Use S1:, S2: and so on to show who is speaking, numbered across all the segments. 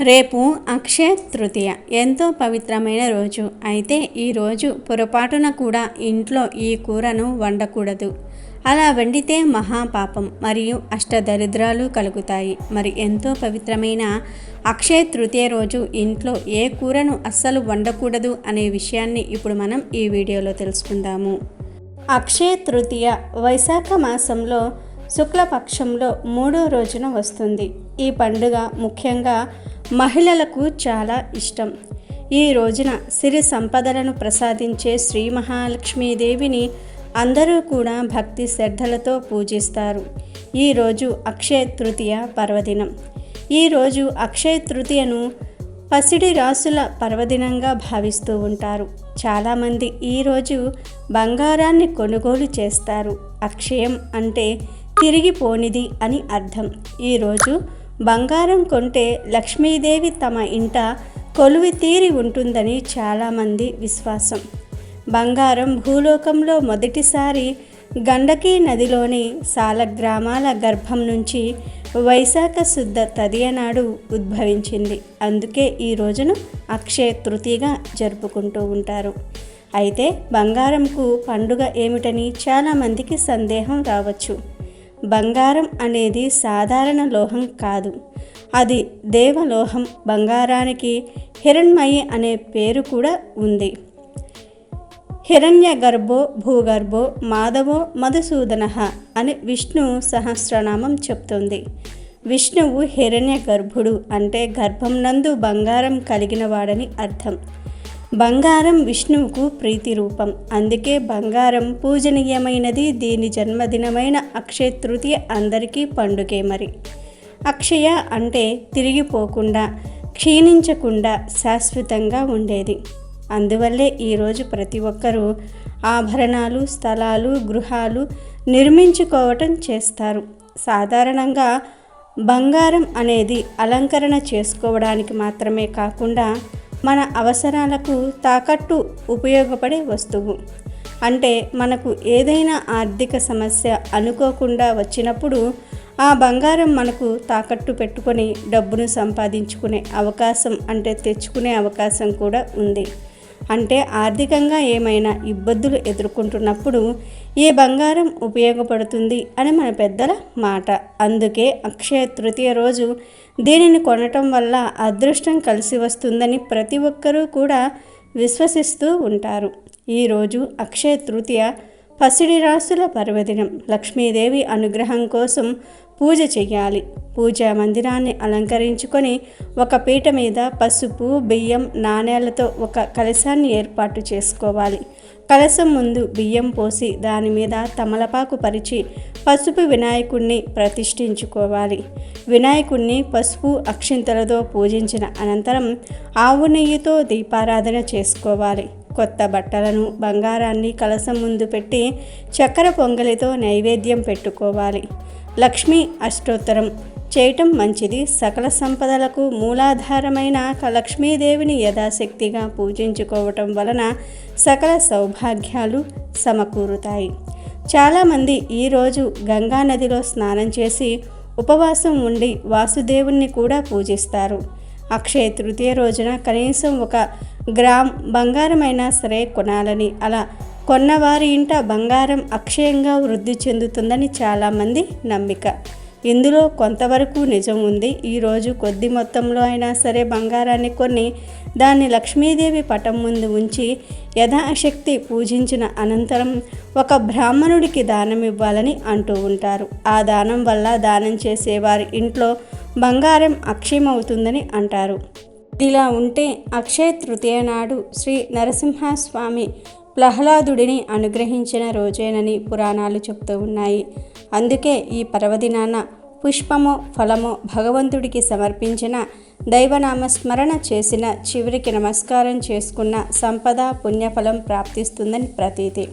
S1: రేపు అక్షయ తృతీయ. ఎంతో పవిత్రమైన రోజు. అయితే ఈ రోజు పొరపాటున కూడా ఇంట్లో ఈ కూరను వండకూడదు. అలా వండితే మహాపాపం. మరియు అష్టదరిద్రాలు కలుగుతాయి. మరి ఎంతో పవిత్రమైన అక్షయ తృతీయ రోజు ఇంట్లో ఏ కూరను అస్సలు వండకూడదు అనే విషయాన్ని ఇప్పుడు మనం ఈ వీడియోలో తెలుసుకుందాము. అక్షయ తృతీయ వైశాఖ మాసంలో శుక్లపక్షంలో మూడో రోజున వస్తుంది. ఈ పండుగ ముఖ్యంగా మహిళలకు చాలా ఇష్టం. ఈ రోజున సిరి సంపదలను ప్రసాదించే శ్రీ మహాలక్ష్మీదేవిని అందరూ కూడా భక్తి శ్రద్ధలతో పూజిస్తారు. ఈరోజు అక్షయ తృతీయ పర్వదినం. ఈరోజు అక్షయ తృతీయను పసిడి రాసుల పర్వదినంగా భావిస్తూ ఉంటారు. చాలామంది ఈరోజు బంగారాన్ని కొనుగోలు చేస్తారు. అక్షయం అంటే తిరిగిపోనిది అని అర్థం. ఈరోజు బంగారం కొంటే లక్ష్మీదేవి తమ ఇంట కొలువి తీరి ఉంటుందని చాలామంది విశ్వాసం. బంగారం భూలోకంలో మొదటిసారి గండకీ నదిలోని సాల గ్రామాల గర్భం నుంచి వైశాఖ శుద్ధ తదియనాడు ఉద్భవించింది. అందుకే ఈ రోజును అక్షయ తృతీగా జరుపుకుంటూ ఉంటారు. అయితే బంగారంకు పండుగ ఏమిటని చాలామందికి సందేహం రావచ్చు. బంగారం అనేది సాధారణ లోహం కాదు. అది దేవలోహం బంగారానికి హిరణ్మయి అనే పేరు కూడా ఉంది. హిరణ్య గర్భో భూగర్భో మాధవో మధుసూదన అని విష్ణు సహస్రనామం చెప్తుంది. విష్ణువు హిరణ్య గర్భుడు అంటే గర్భం నందు బంగారం కలిగినవాడని అర్థం. బంగారం విష్ణువుకు ప్రీతి రూపం అందుకే బంగారం పూజనీయమైనది దీని జన్మదినమైన అక్షయ తృతీయ అందరికీ పండుగే మరి. అక్షయ అంటే తిరిగిపోకుండా క్షీణించకుండా శాశ్వతంగా ఉండేది. అందువల్లే ఈరోజు ప్రతి ఒక్కరూ ఆభరణాలు స్థలాలు గృహాలు నిర్మించుకోవటం చేస్తారు. సాధారణంగా బంగారం అనేది అలంకరణ చేసుకోవడానికి మాత్రమే కాకుండా మన అవసరాలకు తాకట్టు ఉపయోగపడే వస్తువు. అంటే మనకు ఏదైనా ఆర్థిక సమస్య అనుకోకుండా వచ్చినప్పుడు ఆ బంగారం మనకు తాకట్టు పెట్టుకొని డబ్బును సంపాదించుకునే అవకాశం అంటే తెచ్చుకునే అవకాశం కూడా ఉంది. అంటే ఆర్థికంగా ఏమైనా ఇబ్బందులు ఎదుర్కొంటున్నప్పుడు ఈ బంగారం ఉపయోగపడుతుంది అని మన పెద్దల మాట. అందుకే అక్షయ తృతీయ రోజు దీనిని కొనటం వల్ల అదృష్టం కలిసి వస్తుందని ప్రతి ఒక్కరూ కూడా విశ్వసిస్తూ ఉంటారు. ఈరోజు అక్షయ తృతీయ పసిడి రాసుల పర్వదినం. లక్ష్మీదేవి అనుగ్రహం కోసం పూజ చేయాలి. పూజా మందిరాన్ని అలంకరించుకొని ఒక పీట మీద పసుపు బియ్యం నాణేలతో ఒక కలశాన్ని ఏర్పాటు చేసుకోవాలి. కలశం ముందు బియ్యం పోసి దాని మీద తమలపాకు పరిచి పసుపు వినాయకుణ్ణి ప్రతిష్ఠించుకోవాలి. వినాయకుణ్ణి పసుపు అక్షింతలతో పూజించిన అనంతరం ఆవు నెయ్యితో దీపారాధన చేసుకోవాలి. కొత్త బట్టలను బంగారాన్ని కలసం ముందు పెట్టి చక్కెర పొంగలితో నైవేద్యం పెట్టుకోవాలి. లక్ష్మీ అష్టోత్తరం. చేయటం మంచిది. సకల సంపదలకు మూలాధారమైన లక్ష్మీదేవిని యథాశక్తిగా పూజించుకోవటం వలన సకల సౌభాగ్యాలు సమకూరుతాయి. చాలామంది ఈరోజు గంగా నదిలో స్నానం చేసి ఉపవాసం ఉండి వాసుదేవుణ్ణి కూడా పూజిస్తారు. అక్షయ తృతీయ రోజున కనీసం ఒక గ్రామ్ బంగారమైనా సరే కొనాలని అలా కొన్నవారి ఇంట బంగారం అక్షయంగా వృద్ధి చెందుతుందని చాలామంది నమ్మిక. ఇందులో కొంతవరకు నిజం ఉంది. ఈరోజు కొద్ది మొత్తంలో అయినా సరే బంగారాన్ని కొన్ని దాన్ని లక్ష్మీదేవి పటం ముందు ఉంచి యథాశక్తి పూజించిన అనంతరం ఒక బ్రాహ్మణుడికి దానం ఇవ్వాలని అంటూ ఉంటారు. ఆ దానం వల్ల దానం చేసేవారి ఇంట్లో బంగారం అక్షయమవుతుందని అంటారు. ఇలా ఉంటే అక్షయ తృతీయ నాడు శ్రీ నరసింహస్వామి ప్రహ్లాదుడిని అనుగ్రహించిన రోజేనని పురాణాలు చెప్తూ ఉన్నాయి. అందుకే ఈ పర్వదినాన పుష్పమో ఫలమో భగవంతుడికి సమర్పించిన దైవనామ స్మరణ చేసిన చివరికి నమస్కారం చేసుకున్న సంపద పుణ్యఫలం ప్రాప్తిస్తుందని ప్రతీతి.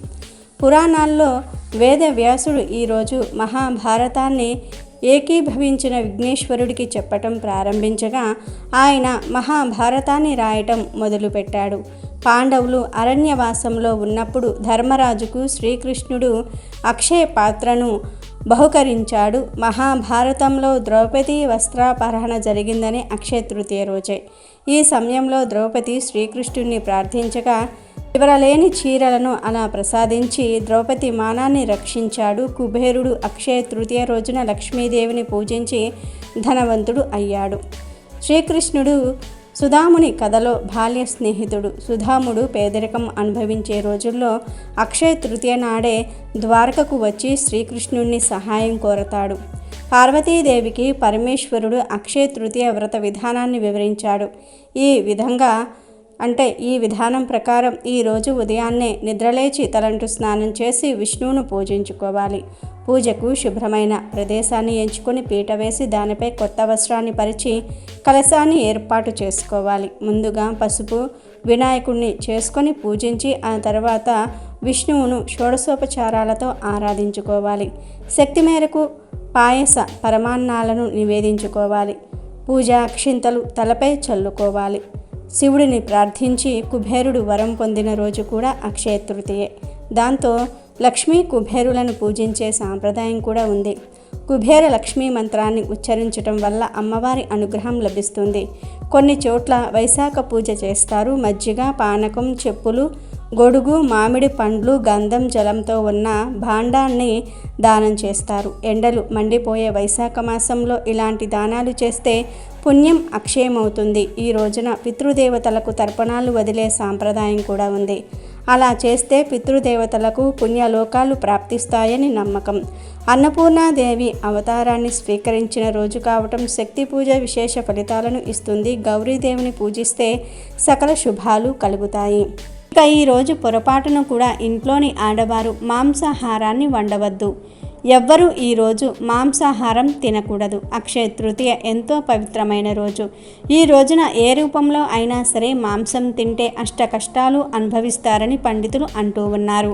S1: పురాణాల్లో వేద వ్యాసుడు ఈరోజు మహాభారతాన్ని ఏకీభవించిన విఘ్నేశ్వరుడికి చెప్పటం ప్రారంభించగా ఆయన మహాభారతాన్ని రాయటం మొదలుపెట్టాడు. పాండవులు అరణ్యవాసంలో ఉన్నప్పుడు ధర్మరాజుకు శ్రీకృష్ణుడు అక్షయ పాత్రను బహుకరించాడు. మహాభారతంలో ద్రౌపది వస్త్రాపహరణ జరిగిందని అక్షయ తృతీయ రోజే. ఈ సమయంలో ద్రౌపది శ్రీకృష్ణుడిని ప్రార్థించగా చివరలేని చీరలను అలా ప్రసాదించి ద్రౌపది మానాన్ని రక్షించాడు. కుబేరుడు అక్షయ తృతీయ రోజున లక్ష్మీదేవిని పూజించి ధనవంతుడు అయ్యాడు. శ్రీకృష్ణుడు సుధాముని కథలో బాల్య స్నేహితుడు. సుధాముడు పేదరికం అనుభవించే రోజుల్లో అక్షయ తృతీయ నాడే ద్వారకకు వచ్చి శ్రీకృష్ణుణ్ణి సహాయం కోరతాడు. పార్వతీదేవికి పరమేశ్వరుడు అక్షయ తృతీయ వ్రత విధానాన్ని వివరించాడు. ఈ విధంగా అంటే ఈ విధానం ప్రకారం ఈరోజు ఉదయాన్నే నిద్రలేచి తలంటు స్నానం చేసి విష్ణువును పూజించుకోవాలి. పూజకు శుభ్రమైన ప్రదేశాన్ని ఎంచుకొని పీట వేసి దానిపై కొత్త వస్త్రాన్ని పరిచి కలశాన్ని ఏర్పాటు చేసుకోవాలి. ముందుగా పసుపు వినాయకుడిని చేసుకొని పూజించి ఆ తర్వాత విష్ణువును షోడశోపచారాలతో ఆరాధించుకోవాలి. శక్తి మేరకు పాయస పరమాన్నాలను నివేదించుకోవాలి. పూజా అక్షింతలు తలపై చల్లుకోవాలి. శివుడిని ప్రార్థించి కుబేరుడు వరం పొందిన రోజు కూడా అక్షయ తృతీయే. దాంతో లక్ష్మీ కుబేరులను పూజించే సాంప్రదాయం కూడా ఉంది. కుబేర లక్ష్మీ మంత్రాన్ని ఉచ్చరించటం వల్ల అమ్మవారి అనుగ్రహం లభిస్తుంది. కొన్ని చోట్ల వైశాఖ పూజ చేస్తారు. మజ్జిగ పానకం చెప్పులు గొడుగు మామిడి పండ్లు గంధం జలంతో ఉన్న భాండాన్ని దానం చేస్తారు. ఎండలు మండిపోయే వైశాఖ మాసంలో ఇలాంటి దానాలు చేస్తే పుణ్యం అక్షయమవుతుంది. ఈ రోజున పితృదేవతలకు తర్పణాలు వదిలే సాంప్రదాయం కూడా ఉంది. అలా చేస్తే పితృదేవతలకు పుణ్యలోకాలు ప్రాప్తిస్తాయని నమ్మకం. అన్నపూర్ణాదేవి అవతారాన్ని స్వీకరించిన రోజు కావటం శక్తి పూజ విశేష ఫలితాలను ఇస్తుంది. గౌరీదేవిని పూజిస్తే సకల శుభాలు కలుగుతాయి. ఇక ఈరోజు పొరపాటును కూడా ఇంట్లోని ఆడవారు మాంసాహారాన్ని వండవద్దు. ఎవ్వరూ ఈరోజు మాంసాహారం తినకూడదు. అక్షయ తృతీయ ఎంతో పవిత్రమైన రోజు. ఈ రోజున ఏ రూపంలో అయినా సరే మాంసం తింటే అష్ట కష్టాలు అనుభవిస్తారని పండితులు అంటూ ఉన్నారు.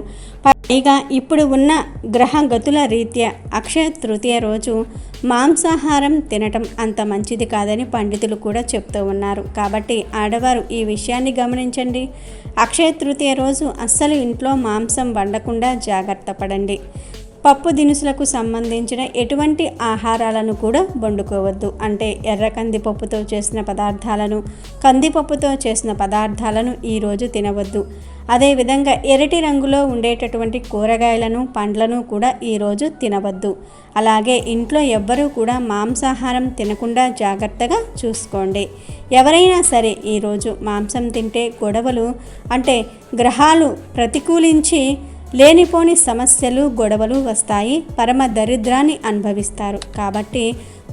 S1: ఇక ఇప్పుడు ఉన్న గ్రహ గతుల రీత్యా అక్షయ తృతీయ రోజు మాంసాహారం తినటం అంత మంచిది కాదని పండితులు కూడా చెప్తూ ఉన్నారు. కాబట్టి ఆడవారు ఈ విషయాన్ని గమనించండి. అక్షయ తృతీయ రోజు అస్సలు ఇంట్లో మాంసం వండకుండా జాగ్రత్త పడండి. పప్పు దినుసులకు సంబంధించిన ఎటువంటి ఆహారాలను కూడా వండుకోవద్దు. అంటే ఎర్ర కందిపప్పుతో చేసిన పదార్థాలను కందిపప్పుతో చేసిన పదార్థాలను ఈరోజు తినవద్దు. అదేవిధంగా ఎరటి రంగులో ఉండేటటువంటి కూరగాయలను పండ్లను కూడా ఈరోజు తినవద్దు. అలాగే ఇంట్లో ఎవ్వరూ కూడా మాంసాహారం తినకుండా జాగ్రత్తగా చూసుకోండి. ఎవరైనా సరే ఈరోజు మాంసం తింటే గొడవలు అంటే గ్రహాలు ప్రతికూలించి లేనిపోని సమస్యలు గొడవలు వస్తాయి పరమ దరిద్రాన్ని అనుభవిస్తారు. కాబట్టి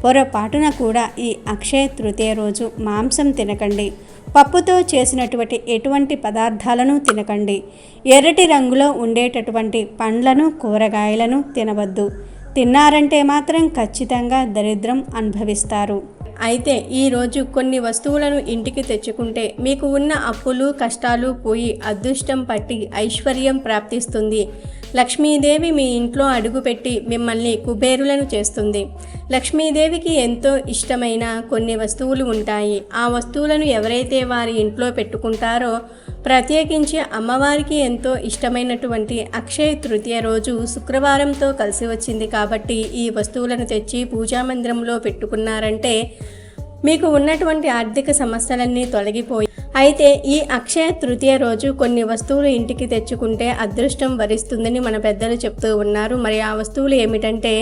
S1: పొరపాటున కూడా ఈ అక్షయ తృతీయ రోజు మాంసం తినకండి. పప్పుతో చేసినటువంటి ఎటువంటి పదార్థాలను తినకండి. ఎర్రటి రంగులో ఉండేటటువంటి పండ్లను కూరగాయలను తినవద్దు. తిన్నారంటే మాత్రం ఖచ్చితంగా దరిద్రం అనుభవిస్తారు. అయితే ఈరోజు కొన్ని వస్తువులను ఇంటికి తెచ్చుకుంటే మీకు ఉన్న అప్పులు కష్టాలు పోయి అదృష్టం పట్టి ఐశ్వర్యం ప్రాప్తిస్తుంది. లక్ష్మీదేవి మీ ఇంట్లో అడుగుపెట్టి మిమ్మల్ని కుబేరులను చేస్తుంది. లక్ష్మీదేవికి ఎంతో ఇష్టమైన కొన్ని వస్తువులు ఉంటాయి. ఆ వస్తువులను ఎవరైతే వారి ఇంట్లో పెట్టుకుంటారో ప్రత్యేకించి అమ్మవారికి ఎంతో ఇష్టమైనటువంటి అక్షయ తృతీయ రోజు శుక్రవారంతో కలిసి వచ్చింది కాబట్టి ఈ వస్తువులను తెచ్చి పూజా మందిరంలో పెట్టుకున్నారంటే మీకు ఉన్నటువంటి ఆర్థిక సమస్యలన్నీ తొలగిపోయి అయితే ఈ అక్షయ తృతీయ రోజు కొన్ని వస్తువులు ఇంటికి తెచ్చుకుంటే అదృష్టం వరిస్తుందని మన పెద్దలు చెప్తూ ఉన్నారు. మరి ఆ వస్తువులు ఏమిటంటే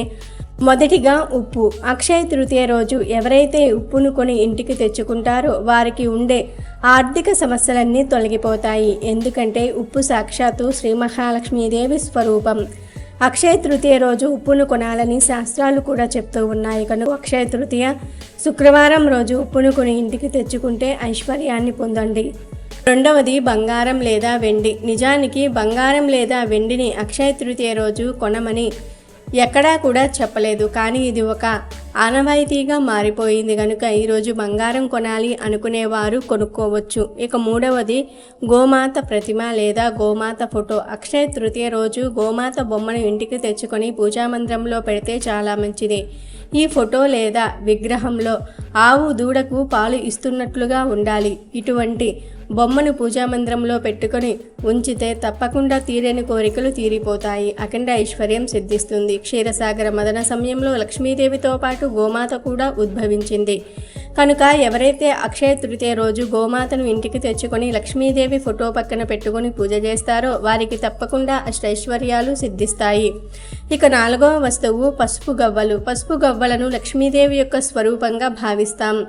S1: మొదటిగా ఉప్పు. అక్షయ తృతీయ రోజు ఎవరైతే ఉప్పును కొని ఇంటికి తెచ్చుకుంటారో వారికి ఉండే ఆర్థిక సమస్యలన్నీ తొలగిపోతాయి. ఎందుకంటే ఉప్పు సాక్షాత్తు శ్రీ మహాలక్ష్మీదేవి స్వరూపం. అక్షయ తృతీయ రోజు ఉప్పును కొనాలని శాస్త్రాలు కూడా చెప్తూ ఉన్నాయి. కనుక అక్షయ తృతీయ శుక్రవారం రోజు ఉప్పును కొని ఇంటికి తెచ్చుకుంటే ఐశ్వర్యాన్ని పొందండి. రెండవది బంగారం లేదా వెండి. నిజానికి బంగారం లేదా వెండిని అక్షయ తృతీయ రోజు కొనమని ఎక్కడా కూడా చెప్పలేదు. కానీ ఇది ఒక ఆనవాయితీగా మారిపోయింది కనుక ఈరోజు బంగారం కొనాలి అనుకునేవారు కొనుక్కోవచ్చు. ఇక మూడవది గోమాత ప్రతిమ లేదా గోమాత ఫోటో. అక్షయ తృతీయ రోజు గోమాత బొమ్మను ఇంటికి తెచ్చుకొని పూజామందిరంలో పెడితే చాలా మంచిది. ఈ ఫోటో లేదా విగ్రహంలో ఆవు దూడకు పాలు ఇస్తున్నట్లుగా ఉండాలి. ఇటువంటి బొమ్మను పూజామందిరంలో పెట్టుకొని ఉంచితే తప్పకుండా తీరని కోరికలు తీరిపోతాయి. అఖండ ఐశ్వర్యం సిద్ధిస్తుంది. క్షీరసాగర మదన సమయంలో లక్ష్మీదేవితో పాటు గోమాత కూడా ఉద్భవించింది. కనుక ఎవరైతే అక్షయ తృతీయ రోజు గోమాతను ఇంటికి తెచ్చుకొని లక్ష్మీదేవి ఫోటో పక్కన పెట్టుకొని పూజ చేస్తారో వారికి తప్పకుండా అష్టైశ్వర్యాలు సిద్ధిస్తాయి. ఇక నాలుగవ వస్తువు పసుపు గవ్వలు. పసుపు గవ్వలను లక్ష్మీదేవి యొక్క స్వరూపంగా భావిస్తాం.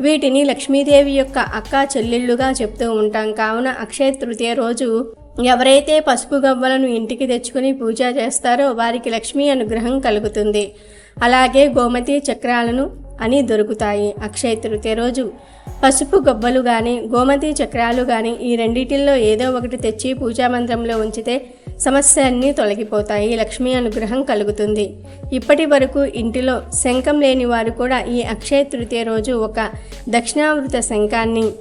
S1: వీటిని లక్ష్మీదేవి యొక్క అక్క చెల్లెళ్ళుగా చెప్తూ ఉంటాం. కావున అక్షయ తృతీయ రోజు ఎవరైతే పసుపు గవ్వలను ఇంటికి తెచ్చుకొని పూజ చేస్తారో వారికి లక్ష్మీ అనుగ్రహం కలుగుతుంది. అలాగే గోమతి చక్రాలను అని దొరుకుతాయి. అక్షయ తృతీయ రోజు పసుపు గొబ్బలు కానీ గోమతి చక్రాలు కానీ ఈ రెండిటిల్లో ఏదో ఒకటి తెచ్చి పూజా మంత్రంలో ఉంచితే సమస్యలన్నీ తొలగిపోతాయి. లక్ష్మీ అనుగ్రహం కలుగుతుంది. ఇప్పటి వరకు ఇంటిలో శంఖం లేని వారు కూడా ఈ అక్షయ తృతీయ రోజు ఒక దక్షిణావృత శంఖాన్ని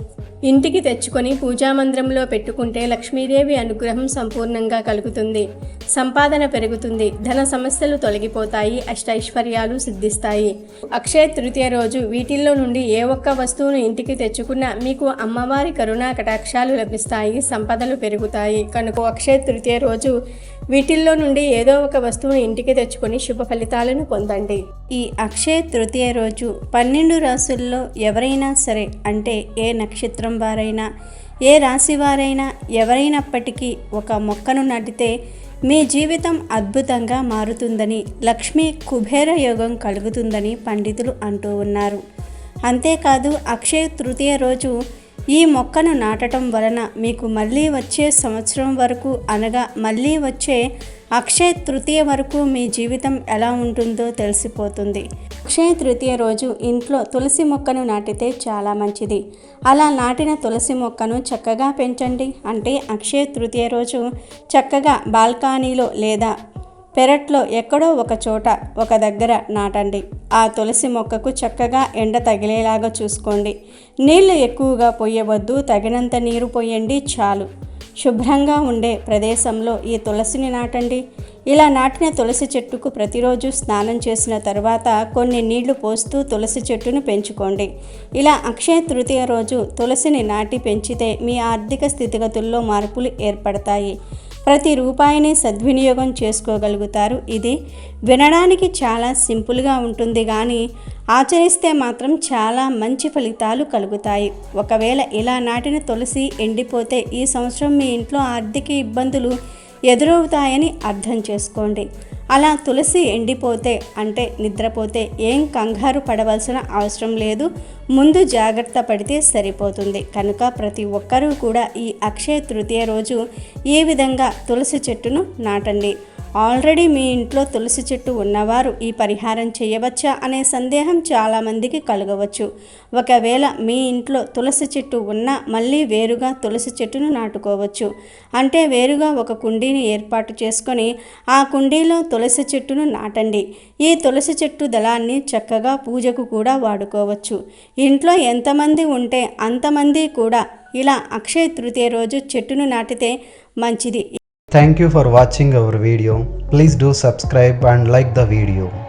S1: ఇంటికి తెచ్చుకొని పూజామందిరంలో పెట్టుకుంటే లక్ష్మీదేవి అనుగ్రహం సంపూర్ణంగా కలుగుతుంది. సంపాదన పెరుగుతుంది. ధన సమస్యలు తొలగిపోతాయి. అష్టైశ్వర్యాలు సిద్ధిస్తాయి. అక్షయ తృతీయ రోజు వీటిల్లో నుండి ఏ ఒక్క వస్తువును ఇంటికి తెచ్చుకున్నా మీకు అమ్మవారి కరుణా కటాక్షాలు లభిస్తాయి. సంపదలు పెరుగుతాయి. కనుక అక్షయ తృతీయ రోజు వీటిల్లో నుండి ఏదో ఒక వస్తువును ఇంటికి తెచ్చుకొని శుభ ఫలితాలను పొందండి. ఈ అక్షయ తృతీయ రోజు పన్నెండు రాసుల్లో ఎవరైనా సరే అంటే ఏ నక్షత్రం వారైనా ఏ రాశి వారైనా ఎవరైనప్పటికీ ఒక మొక్కను నాటితే మీ జీవితం అద్భుతంగా మారుతుందని లక్ష్మీ కుబేర యోగం కలుగుతుందని పండితులు అంటూ ఉన్నారు. అంతేకాదు అక్షయ తృతీయ రోజు ఈ మొక్కను నాటడం వలన మీకు మళ్ళీ వచ్చే సంవత్సరం వరకు అనగా మళ్ళీ వచ్చే అక్షయ తృతీయ వరకు మీ జీవితం ఎలా ఉంటుందో తెలిసిపోతుంది. అక్షయ తృతీయ రోజు ఇంట్లో తులసి మొక్కను నాటితే చాలా మంచిది. అలా నాటిన తులసి మొక్కను చక్కగా పెంచండి. అంటే అక్షయ తృతీయ రోజు చక్కగా బాల్కనీలో లేదా పెరట్లో ఎక్కడో ఒక చోట ఒక దగ్గర నాటండి. ఆ తులసి మొక్కకు చక్కగా ఎండ తగిలేలాగా చూసుకోండి. నీళ్ళు ఎక్కువగా పోయవద్దు తగినంత నీరు పోయండి చాలు. శుభ్రంగా ఉండే ప్రదేశంలో ఈ తులసిని నాటండి. ఇలా నాటిన తులసి చెట్టుకు ప్రతిరోజు స్నానం చేసిన తర్వాత కొన్ని నీళ్ళు పోస్తూ తులసి చెట్టును పెంచుకోండి. ఇలా అక్షయ తృతీయ రోజు తులసిని నాటి పెంచితే మీ ఆర్థిక స్థితిగతుల్లో మార్పులు ఏర్పడతాయి. ప్రతి రూపాయిని సద్వినియోగం చేసుకోగలుగుతారు. ఇది వినడానికి చాలా సింపుల్గా ఉంటుంది కానీ ఆచరిస్తే మాత్రం చాలా మంచి ఫలితాలు కలుగుతాయి. ఒకవేళ ఇలా నాటిన తులసి ఎండిపోతే ఈ సంవత్సరం మీ ఇంట్లో ఆర్థిక ఇబ్బందులు ఎదురవుతాయని అర్థం చేసుకోండి. అలా తులసి ఎండిపోతే అంటే నిద్రపోతే ఏం కంగారు పడవలసిన అవసరం లేదు. ముందు జాగ్రత్త పడితే సరిపోతుంది. కనుక ప్రతి ఒక్కరూ కూడా ఈ అక్షయ తృతీయ రోజు ఈ విధంగా తులసి చెట్టును నాటండి. ఆల్రెడీ మీ ఇంట్లో తులసి చెట్టు ఉన్నవారు ఈ పరిహారం చేయవచ్చా అనే సందేహం చాలామందికి కలగవచ్చు. ఒకవేళ మీ ఇంట్లో తులసి చెట్టు ఉన్నా మళ్ళీ వేరుగా తులసి చెట్టును నాటుకోవచ్చు. అంటే వేరుగా ఒక కుండీని ఏర్పాటు చేసుకొని ఆ కుండీలో తులసి చెట్టును నాటండి. ఈ తులసి చెట్టు దళాన్ని చక్కగా పూజకు కూడా వాడుకోవచ్చు. ఇంట్లో ఎంతమంది ఉంటే అంతమంది కూడా ఇలా అక్షయ తృతీయ రోజు చెట్టును నాటితే మంచిది.
S2: Thank you for watching our video. Please do subscribe and like the video.